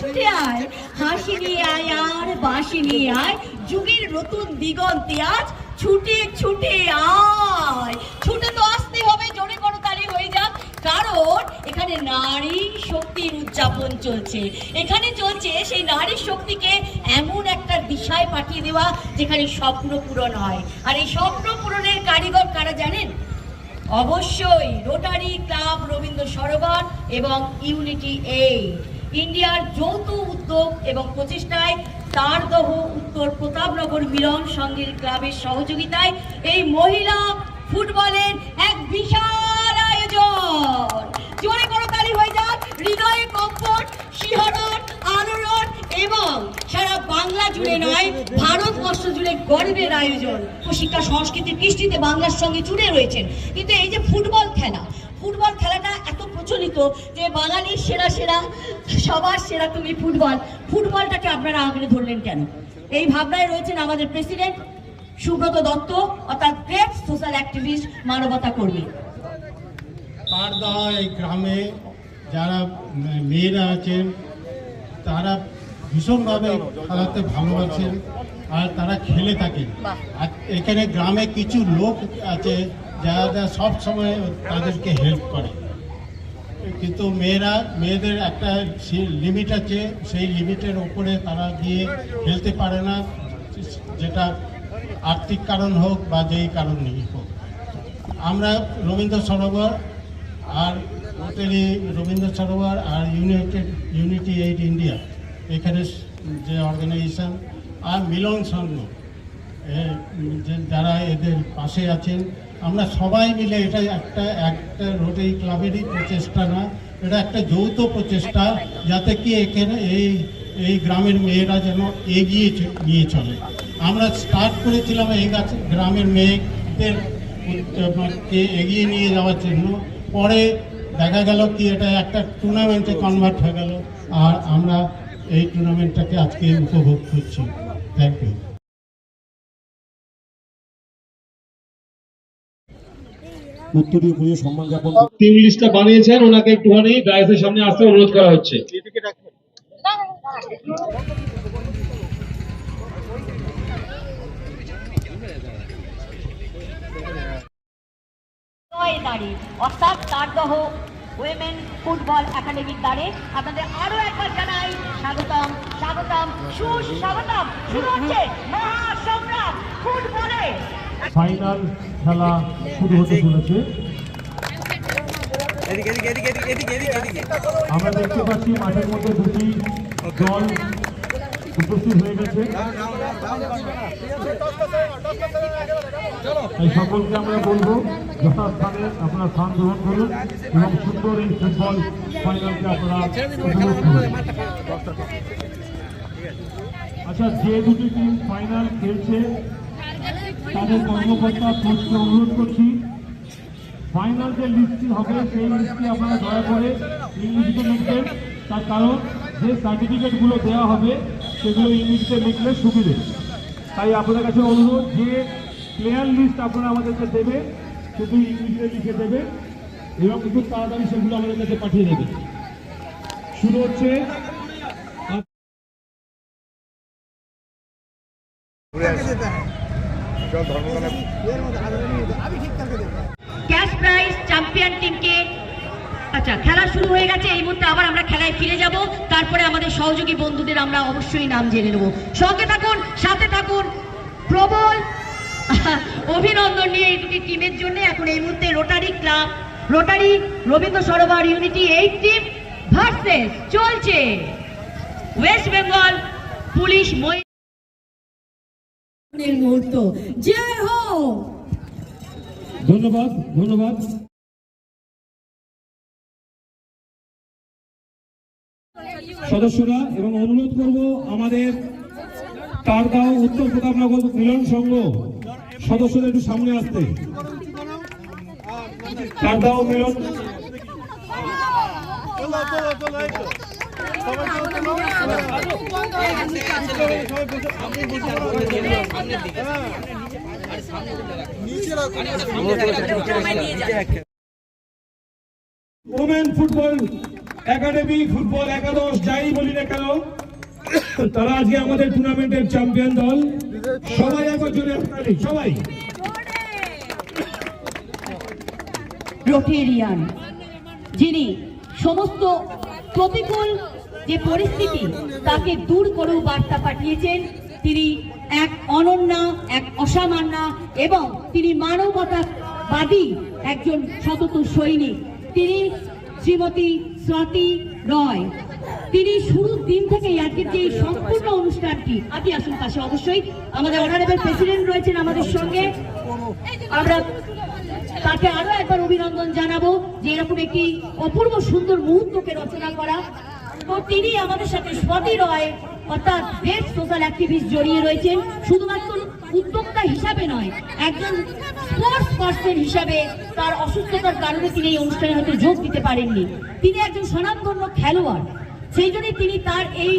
ছুটে আয়, হাসি নিয়ে আয় আর বাসি নিয়ে আয়। যুগের নতুন দিগন্তে আজ ছুটে ছুটে আয়। ছুটে তো আসতে হবে, জোরে করো তালি হয়ে যাক। কারণ এখানে নারী শক্তির উদযাপন চলছে। এখানে চলছে সেই নারী শক্তিকে এমন একটা দিশায় পাঠিয়ে দেওয়া যেখানে স্বপ্ন পূরণ হয়। আর এই স্বপ্ন পূরণের কারিগর কারা জানেন? অবশ্যই রোটারি ক্লাব রবীন্দ্র সরোবর এবং ইউনিটি এইড ইন্ডিয়ার যৌথ উদ্যোগ এবং প্রচেষ্টায় তারদহ, উত্তর প্রতাপনগর মিলন সংঘের ক্লাবের সহযোগিতায় এই মহিলা ফুটবলের এক বিশাল আয়োজন। জোরে করো তালি হয়ে যাক, হৃদয়ে কম্পন, শিহরণ, আলোড়ন এবং সারা বাংলা জুড়ে নয়, ভারতবর্ষ জুড়ে গর্বের আয়োজন। ও শিক্ষা সংস্কৃতির কৃষ্টিতে বাংলার সঙ্গে জুড়ে রয়েছেন। কিন্তু এই যে ফুটবল খেলা, ফুটবল খেলাটা এত প্রচলিত যে বাঙালির সেরা সেরা সবার সেরা তুমি ফুটবল। ফুটবলটাকে আপনারা আঁকড়ে ধরলেন কেন? এই ভাবনায় রয়েছেন আমাদের প্রেসিডেন্ট সুব্রত দত্ত অর্থাৎ গ্রেট সোশ্যাল অ্যাক্টিভিস্ট মানবতা কর্মী। পারদা এই গ্রামে যারা মেয়েরা আছেন তারা ভীষণভাবে খেলাতে ভালোবাসেন আর তারা খেলে থাকেন। আর এখানে গ্রামে কিছু লোক আছে যারা সব সময় তাদেরকে হেল্প করে। কিন্তু মেয়েরা, মেয়েদের একটা লিমিট আছে, সেই লিমিটের ওপরে তারা গিয়ে খেলতে পারে না, যেটা আর্থিক কারণ হোক বা যেই কারণ কারণেই হোক। আমরা রবীন্দ্র সরোবর আর হোটেলি রবীন্দ্র সরোবর আর ইউনাইটেড ইউনিটি এইড ইন্ডিয়া এখানে যে অর্গানাইজেশন আর মিলন সংঘ যারা এদের পাশে আছেন আমরা সবাই মিলে এটা একটা একটা রোটারি ক্লাবেরই প্রচেষ্টা না, এটা একটা যৌথ প্রচেষ্টা যাতে কি এখানে এই এই গ্রামের মেয়েরা যেন এগিয়ে নিয়ে চলে। আমরা স্টার্ট করেছিলাম এই গাছ, গ্রামের মেয়েদের কে এগিয়ে নিয়ে যাওয়ার জন্য। পরে দেখা গেল কি এটা একটা টুর্নামেন্টে কনভার্ট হয়ে গেল, আর আমরা এই টুর্নামেন্টটাকে আজকে উপভোগ করছি। থ্যাংক ইউ উত্তরীয় পুজো সম্মান জ্ঞাপন টিম লিস্টটা বানিয়েছেন ওনাকে একটুখানি ডায়াসের সামনে আসতে অনুরোধ করা হচ্ছে। নয় অর্থাৎ তারদহ উইমেন ফুটবল একাডেমির দ্বারে আপনাদের আরও একবার জানাই স্বাগতম স্বাগতম সুস্বাগতম। শুরু হচ্ছে মহাসংগ্রাম ফুটবলে। ফাইনাল খেলা শুরু হতে চলেছে। আমরা দেখতে পাচ্ছি মাঠের মধ্যে দুটি দল উপস্থিত হয়ে গেছে। তাই সকলকে আমরা বলব যথাস্থানে আপনারা স্থান গ্রহণ করুন এবং সুন্দর এই ফুটবল ফাইনালকে আপনারা আচ্ছা যে দুটি টিম ফাইনাল খেলছে তাদের কর্মকর্তা কোচকে অনুরোধ করছি ফাইনাল যে লিস্টটি হবে, সেই লিস্টটি আপনারা দয়া করে ইংলিশে লিখবেন। তার কারণ, যে সার্টিফিকেটগুলো দেওয়া হবে, সেগুলো ইংলিশে লিখলে সুবিধে। তাই আপনাদের কাছে অনুরোধ, যে প্লেয়ার লিস্ট আপনারা আমাদেরকে দেবে শুধু ইংলিশে লিখে দেবে এবং একটু তাড়াতাড়ি সেগুলো আমাদের কাছে পাঠিয়ে দেবে শুরু হচ্ছে ক্যাশ প্রাইজ চ্যাম্পিয়ন টিমকে আচ্ছা খেলা শুরু হয়ে গেছে, এই মুহূর্তে আবার আমরা খেলায় ফিরে যাব। তারপরে আমাদের সহযোগী বন্ধুদের আমরা অবশ্যই নাম জেনে নেব। সঙ্গে থাকুন, সাথে থাকুন, প্রবল অভিনন্দন নিয়ে এই দুটি টিমের জন্য। এখন এই মুহূর্তে rotary club rotary Rabindra Sarobar unity eight team versus চলছে। ওয়েস্ট বেঙ্গল পুলিশ মহিলা মুহূর্ত। জয় হোক ধন্যবাদ ধন্যবাদ। সদস্যরা এবং অনুরোধ করব আমাদের তারগাঁও উত্তর প্রতাপনগর মিলন সংঘ সদস্যদের একটু সামনে আসতে। Targaon Milan women football academy football একাদশ যাই বলি না কেন, তারা আজকে আমাদের টুর্নামেন্টের চ্যাম্পিয়ন দল। সবাই একবার জোরে সবাই। রোটেরিয়ান, যিনি সমস্ত প্রতিকূল যে পরিস্থিতি তাকে দূর করেও বার্তা পাঠিয়েছেন, তিনি এক অনন্যা, এক অসামান্যা এবং তিনি মানবতাবাদী একজন সতত সৈনিক। তিনি শ্রীমতী স্বাতি রয়। তিনি শুরুর দিন থেকেই আজকের যে সম্পূর্ণ অনুষ্ঠানটি, আপনি আসুন পাশে অবশ্যই। আমাদের অনারেবল প্রেসিডেন্ট রয়েছেন আমাদের সঙ্গে। আমরা তাকে আরও একবার অভিনন্দন জানাব যে এরকম একটি অপূর্ব সুন্দর মুহূর্তকে রচনা করা তো তিনি আমাদের সাথে স্বাতি রয়। অর্থাৎ বেস্ট সোশ্যাল অ্যাক্টিভিস্ট জড়িয়ে রয়েছেন। শুধুমাত্র উদ্যোক্তা হিসাবে নয়, একজন স্পোর্টস পার্সন হিসাবে তার অসুস্থতার কারণে তিনি এই অনুষ্ঠানে হয়তো যোগ দিতে পারেননি। তিনি একজন স্বনামধন্য খেলোয়াড়। সেই জন্য তিনি তার এই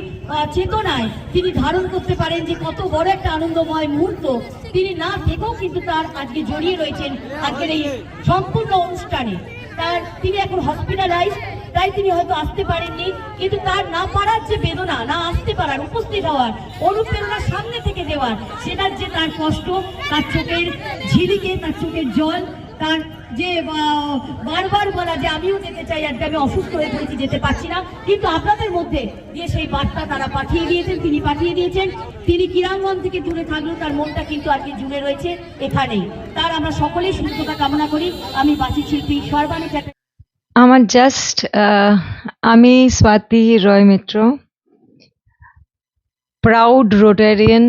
চেতনায় তিনি ধারণ করতে পারেন যে কত বড় একটা আনন্দময় মুহূর্ত তিনি না থেকেও কিন্তু তার আজকে জড়িয়ে রয়েছেন আজকের এই সম্পূর্ণ অনুষ্ঠানে। তার, তিনি এখন হসপিটালাইজ তাই তিনি হয়তো আসতে পারেননি। কিন্তু তার না পারার যে বেদনা, না আসতে পারার, উপস্থিত হওয়ার, অনুপ্রেরণা সামনে থেকে দেওয়ার সেটার যে তার কষ্ট, তার চোখের ঝিলিকে, তার চোখের জল, তার যে বারবার বলা যে আমিও যেতে চাই, আজকে আমি অসুস্থ হয়ে পড়েছি, যেতে পারছি না। কিন্তু আপনাদের মধ্যে দিয়ে সেই বার্তা তারা পাঠিয়ে দিয়েছেন, তিনি পাঠিয়ে দিয়েছেন। তিনি কিরাঙ্গন থেকে দূরে থাকলেও তার মনটা কিন্তু আজকে জুড়ে রয়েছে, এখানেই। তার আমরা সকলেই সুস্থতা কামনা করি। আমি বাসি শিল্পী সর্বাণী আমার জাস্ট আমি স্বাতি রয় মিত্র প্রাউড রোটারিয়ান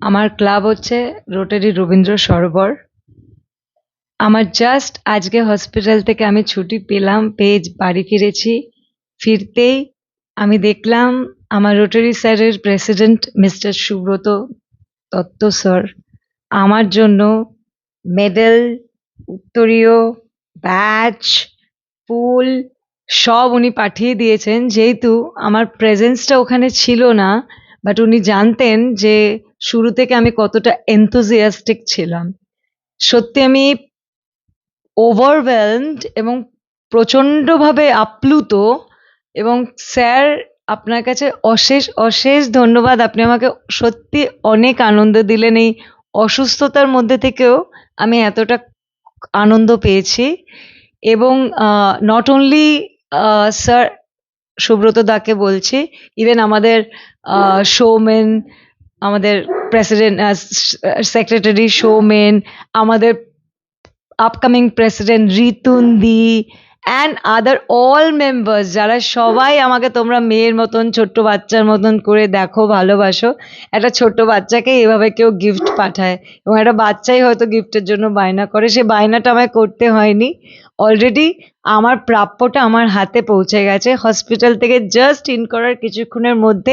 আমার ক্লাব হচ্ছে রোটারি রবীন্দ্র সরোবর। আমার জাস্ট আজকে হসপিটাল থেকে আমি ছুটি পেলাম পেজ বাড়ি ফিরেছি। ফিরতেই আমি দেখলাম আমার রোটারি স্যারের president mister Subrata Dutta sir আমার জন্য মেডেল উত্তরীয় ব্যাচ ফুল সব উনি পাঠিয়ে দিয়েছেন। যেহেতু আমার প্রেজেন্সটা ওখানে ছিল না বাট উনি জানতেন যে শুরু থেকে আমি কতটা এনথুজিয়াস্টিক ছিলাম। সত্যি আমি ওভারওয়েলমড এবং প্রচণ্ডভাবে আপ্লুত এবং স্যার, আপনার কাছে অশেষ অশেষ ধন্যবাদ। আপনি আমাকে সত্যি অনেক আনন্দ দিলেন। এই অসুস্থতার মধ্যে থেকেও আমি এতটা আনন্দ পেয়েছি। এবং নট অনলি স্যার সুব্রত দাকে বলছি ইভেন আমাদের শোমেন আমাদের প্রেসিডেন্ট সেক্রেটারি শোমেন আমাদের upcoming president Ritun di and other all members যারা সবাই আমাকে তোমরা মেয়ের মতন, ছোট্ট বাচ্চার মতন করে দেখো, ভালোবাসো, একটা ছোট্ট বাচ্চাকে এভাবে কেউ গিফট পাঠায়। এবং একটা বাচ্চাই হয়তো গিফটের জন্য বায়না করে। সে বায়নাটা আমায় করতে হয়নি। অলরেডি আমার প্রাপ্যটা আমার হাতে পৌঁছে গেছে। হসপিটাল থেকে জাস্ট ইন করার কিছুক্ষণের মধ্যেই